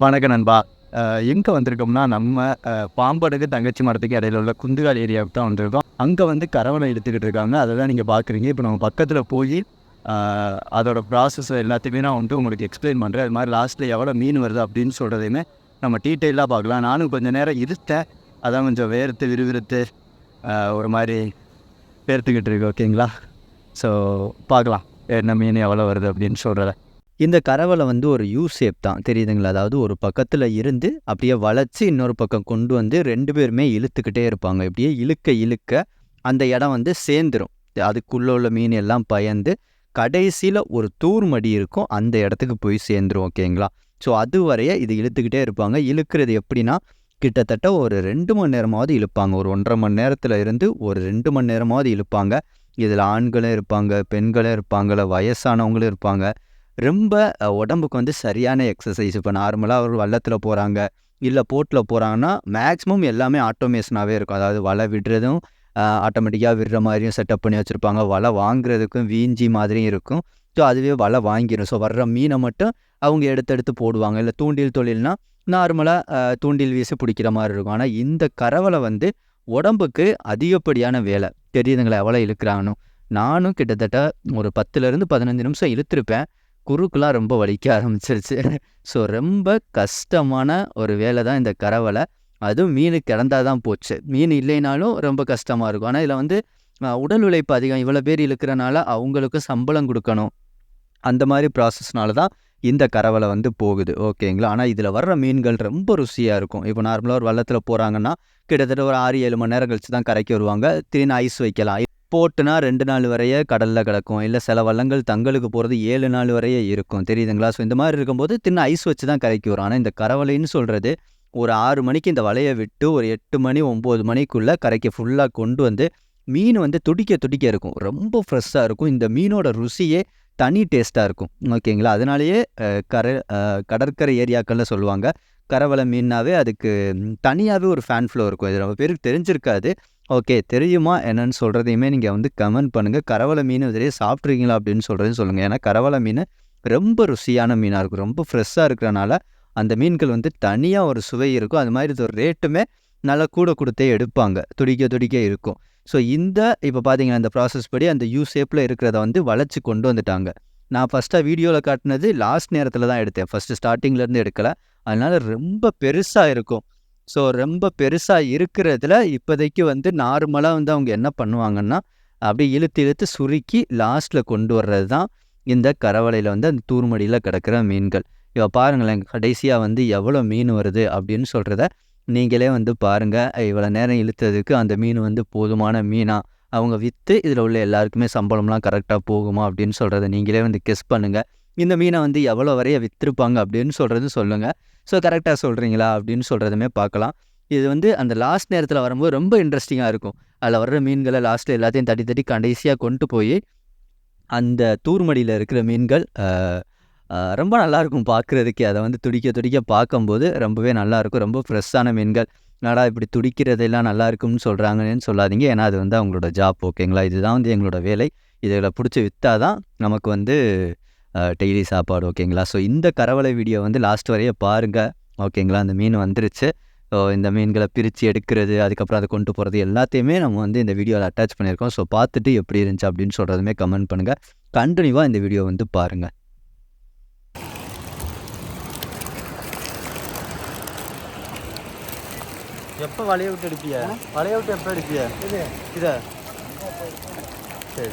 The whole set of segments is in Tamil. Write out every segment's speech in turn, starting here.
வணக்கம் நண்பா. எங்கே வந்திருக்கோம்னா நம்ம பாம்படுக்கு தங்கச்சி மரத்துக்கு இடையில உள்ள குந்துகால் ஏரியாவுக்கு தான் வந்திருக்கோம். அங்கே வந்து கரவனை எடுத்துக்கிட்டு இருக்காங்க. அதை தான் நீங்கள் பார்க்குறீங்க இப்போ நம்ம பக்கத்தில் போய் அதோட ப்ராசஸ் எல்லாத்தையுமே நான் வந்து உங்களுக்கு எக்ஸ்பிளைன் பண்ணுறேன் அது மாதிரி லாஸ்ட்டில் எவ்வளோ மீன் வருது அப்படின்னு சொல்கிறதையுமே நம்ம டீட்டெயிலாக பார்க்கலாம். நானும் கொஞ்சம் நேரம் இருத்தேன். அதான் கொஞ்சம் வேர்த்து விறுவிறுத்து ஒரு மாதிரி பேர்த்துக்கிட்டு இருக்கு ஓகேங்களா? ஸோ பார்க்கலாம். என்ன மீன் எவ்வளோ வருது அப்படின்னு சொல்கிறத இந்த கரவலை வந்து ஒரு யூ ஷேப் தான். தெரியுதுங்களா? அதாவது ஒரு பக்கத்தில் இருந்து அப்படியே வளைச்சி இன்னொரு பக்கம் கொண்டு வந்து ரெண்டு பேருமே இழுத்துக்கிட்டே இருப்பாங்க. இப்படியே இழுக்க இழுக்க அந்த இடம் வந்து சேர்ந்துரும். அதுக்குள்ளே உள்ள மீன் எல்லாம் பயந்து கடைசியில் ஒரு தூர் மடி இருக்கும். அந்த இடத்துக்கு போய் சேர்ந்துரும் ஓகேங்களா? ஸோ அது வரைய இது இழுத்துக்கிட்டே இருப்பாங்க. இழுக்கிறது எப்படின்னா கிட்டத்தட்ட ஒரு ரெண்டு மணி நேரமாவது இழுப்பாங்க. ஒரு ஒன்றரை மணி நேரத்தில் இருந்து ஒரு ரெண்டு மணி நேரமாவது இழுப்பாங்க. இதில் ஆண்களும் இருப்பாங்க பெண்களும் இருப்பாங்கள வயசானவங்களும் இருப்பாங்க. ரொம்ப உடம்புக்கு வந்து சரியான எக்ஸசைஸ் இப்போ நார்மலாக ஒரு வள்ளத்தில் போகிறாங்க இல்லை போட்டில் போகிறாங்கன்னா மேக்ஸிமம் எல்லாமே ஆட்டோமேஷனாகவே இருக்கும். அதாவது வலை விடுறதும் ஆட்டோமேட்டிக்காக விடுற மாதிரியும் செட்டப் பண்ணி வச்சுருப்பாங்க. வலை வாங்குறதுக்கும் வீஞ்சி மாதிரியும் இருக்கும். ஸோ அதுவே வலை வாங்கிடும் ஸோ வர்ற மீனை மட்டும் அவங்க எடுத்தெடுத்து போடுவாங்க. இல்லை தூண்டில் தொழில்னா நார்மலாக தூண்டில் வீசி பிடிக்கிற மாதிரி இருக்கும். ஆனால் இந்த கரவலை வந்து உடம்புக்கு அதிகப்படியான வேலை. தெரியுதுங்களா? எவ்வளோ இழுக்கிறாங்கன்னு. நானும் கிட்டத்தட்ட ஒரு பத்துலேருந்து பதினஞ்சு நிமிஷம் இழுத்துருப்பேன். குறுக்கெலாம் ரொம்ப வலிக்க ஆரம்பிச்சிருச்சு. ஸோ ரொம்ப கஷ்டமான ஒரு வேலை தான் இந்த கரவலை. அதுவும் மீன் கிடந்தால் தான் போச்சு. மீன் இல்லைனாலும் ரொம்ப கஷ்டமாக இருக்கும். ஆனால் இதில் வந்து உடல் உழைப்பு அதிகம். இவ்வளோ பேர் இழுக்கிறனால அவங்களுக்கு சம்பளம் கொடுக்கணும். அந்த மாதிரி ப்ராசஸ்னால தான் இந்த கரவலை வந்து போகுது. ஓகேங்களா ஆனால் இதில் வர்ற மீன்கள் ரொம்ப ருசியாக இருக்கும். இப்போ நார்மலாக ஒரு வள்ளத்தில் போகிறாங்கன்னா கிட்டத்தட்ட ஒரு ஆறு ஏழு மணி நேரம் கழிச்சு தான் கரைக்கு வருவாங்க. திடீர்னு ஐஸ் வைக்கலாம். போட்டுனா ரெண்டு நாள் வரைய கடலில் கிடக்கும். இல்லை சில வள்ளங்கள் தங்களுக்கு போகிறது ஏழு நாள் வரைய இருக்கும். தெரியுதுங்களா? ஸோ இந்த மாதிரி இருக்கும்போது தின்ன ஐஸ் வச்சு தான் கரைக்கு வரும். ஆனால் இந்த கரவலைன்னு சொல்கிறது ஒரு ஆறு மணிக்கு இந்த வலையை விட்டு ஒரு எட்டு மணி ஒம்பது மணிக்குள்ளே கரைக்கு ஃபுல்லாக கொண்டு வந்து மீன் வந்து துடிக்க துடிக்க இருக்கும். ரொம்ப ஃப்ரெஷ்ஷாக இருக்கும். இந்த மீனோட ருசியே தனி டேஸ்ட்டாக இருக்கும். ஓகேங்களா? அதனாலேயே கரை கடற்கரை ஏரியாக்களில் சொல்லுவாங்க. கரவலை மீன்னாவே அதுக்கு தனியாகவே ஒரு ஃபேன் ஃப்ளோ இருக்கும். இது ரொம்ப பேருக்கு தெரிஞ்சிருக்காது. ஓகே தெரியுமா என்னன்னு சொல்கிறதையுமே நீங்கள் வந்து கமெண்ட் பண்ணுங்கள் கரவலை மீன் இதுலேயே சாப்பிட்ருக்கீங்களா அப்படின்னு சொல்கிறதையும் சொல்லுங்கள் ஏன்னா கரவலை மீன் ரொம்ப ருசியான மீனாக இருக்கும். ரொம்ப ஃப்ரெஷ்ஷாக இருக்கிறனால அந்த மீன்கள் வந்து தனியாக ஒரு சுவை இருக்கும். அது மாதிரி ஒரு ரேட்டுமே நல்லா கூட கொடுத்தே எடுப்பாங்க. துடிக்க துடிக்க இருக்கும். ஸோ இந்த இப்போ பார்த்தீங்கன்னா இந்த ப்ராசஸ் படி அந்த யூ ஷேப்பில் இருக்கிறத வந்து வளைச்சி கொண்டு வந்துட்டாங்க. நான் ஃபஸ்ட்டாக வீடியோவில் காட்டினது லாஸ்ட் நேரத்தில் தான் எடுத்தேன். ஃபஸ்ட்டு ஸ்டார்டிங்லேருந்து எடுக்கலை. அதனால் ரொம்ப பெருசாக இருக்கும். ஸோ ரொம்ப பெருசாக இருக்கிறதுல இப்போதைக்கு வந்து நார்மலாக வந்து அவங்க என்ன பண்ணுவாங்கன்னா அப்படியே இழுத்து இழுத்து சுருக்கி லாஸ்ட்டில் கொண்டு வர்றது தான் இந்த கரவலையில் வந்து அந்த தூர்மடியில் கிடக்கிற மீன்கள். இப்போ பாருங்களேன் கடைசியாக வந்து எவ்வளோ மீன் வருது அப்படின்னு சொல்கிறத நீங்களே வந்து பாருங்கள் இவ்வளோ நேரம் இழுத்ததுக்கு அந்த மீன் வந்து போதுமான மீனாக அவங்க விற்று இதில் உள்ள எல்லாருக்குமே சம்பளம்லாம் கரெக்டாக போகுமா அப்படின்னு சொல்கிறத நீங்களே வந்து கெஸ் பண்ணுங்கள் இந்த மீனை வந்து எவ்வளோ வரைய விற்றுருப்பாங்க அப்படின்னு சொல்கிறது சொல்லுங்கள் ஸோ கரெக்டாக சொல்கிறீங்களா அப்படின்னு சொல்கிறதுமே பார்க்கலாம். இது வந்து அந்த லாஸ்ட் நேரத்தில் வரும்போது ரொம்ப இன்ட்ரெஸ்டிங்காக இருக்கும். அதில் வர்ற மீன்களை லாஸ்ட்டில் எல்லாத்தையும் தட்டி தட்டி கடைசியாக கொண்டு போய் அந்த தூர்மடியில் இருக்கிற மீன்கள் ரொம்ப நல்லாயிருக்கும் பார்க்குறதுக்கே. அதை வந்து துடிக்க துடிக்க பார்க்கும்போது ரொம்பவே நல்லாயிருக்கும். ரொம்ப ஃப்ரெஷ்ஷான மீன்கள். என்னடா இப்படி துடிக்கிறதெல்லாம் நல்லா இருக்கும்னு சொல்கிறாங்கன்னு சொல்லாதீங்க. ஏன்னா அது வந்து அவங்களோட ஜாப் ஓகேங்களா? இதுதான் வந்து எங்களோட வேலை. இதில் பிடிச்சி விற்றா தான் நமக்கு வந்து டெய்லி சாப்பாடு ஓகேங்களா? ஸோ இந்த கரவலை வீடியோ வந்து லாஸ்ட் வரைய பாருங்கள் ஓகேங்களா? அந்த மீன் வந்துருச்சு. ஸோ இந்த மீன்களை பிரித்து எடுக்கிறது அதுக்கப்புறம் அதை கொண்டு போகிறது எல்லாத்தையுமே நம்ம வந்து இந்த வீடியோவில் அட்டாச் பண்ணியிருக்கோம். ஸோ பார்த்துட்டு எப்படி இருந்துச்சு அப்படின்னு சொல்கிறதுமே கமெண்ட் பண்ணுங்கள் கண்டினியூவாக இந்த வீடியோ வந்து பாருங்கள் எப்போ வலைய விட்டு எடுப்பிய? வலைய விட்டு எப்போ எடுப்பிய? இது. இதை. சரி.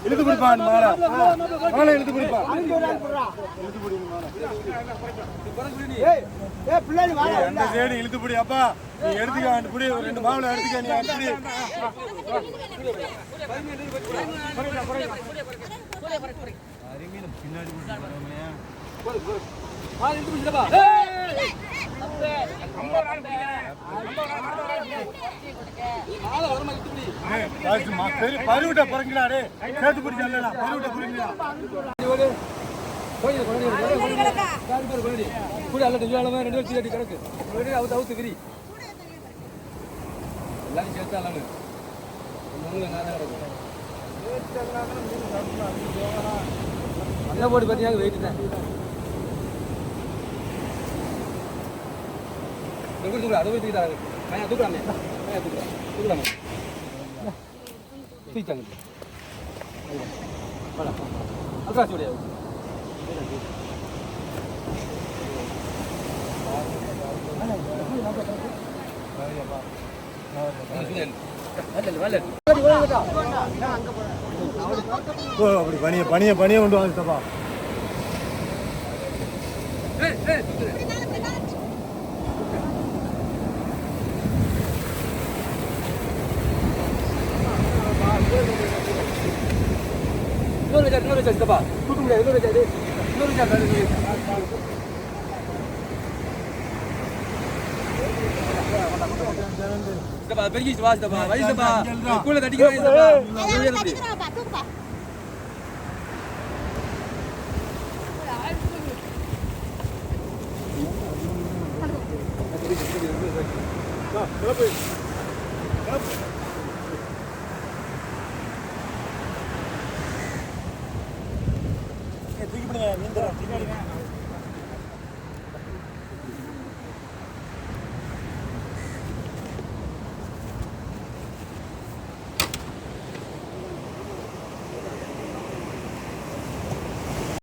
இழுத்து பிடிப்பான் மாலை மாலை இழுத்து பிடிப்பான் அந்த சைடு இழுத்து பிடி அப்பா நீ எடுத்துக்க அந்த பிடி ஒரு ரெண்டு மாவுல எடுத்துக்க நீ பெரிய பருவிட்ட பிறங்களா டே சேர்த்து பிடிக்கல பருவிட்ட பிறங்களா கூட அல்ல தெளிவாளமா ரெண்டு வச்சு கட்டி கிடக்கு ஒரு அவுத்து அவுத்து விரி எல்லாரும் சேர்த்து அல்ல அண்ணன் போட்டு பார்த்தீங்கன்னா வெயிட் தான் தூக்கு தூக்கு அதை தூக்கி தராங்க பையன் தூக்கலாமே பையன் தூக்கலாம் தூக்கலாமே தூக்கிட்டாங்க அல்ட்ரா சூடியா ஓ அப்படி பனிய பனிய பனிய கொண்டு வாங்க தப்பா இன்னொரு சார் இன்னொரு சார் தப்பா தூக்க முடியாது இன்னொரு சார் இன்னொரு சார் இன்னொரு சார் தப்பா பெருகிச்சு வாசி தப்பா வயசு தப்பா கூட தட்டிக்கிறேன் தப்பா தட்டிக்கிறோம்ப்பா தூக்குப்பா கிளப்பு பிடிங்க நீந்துடும்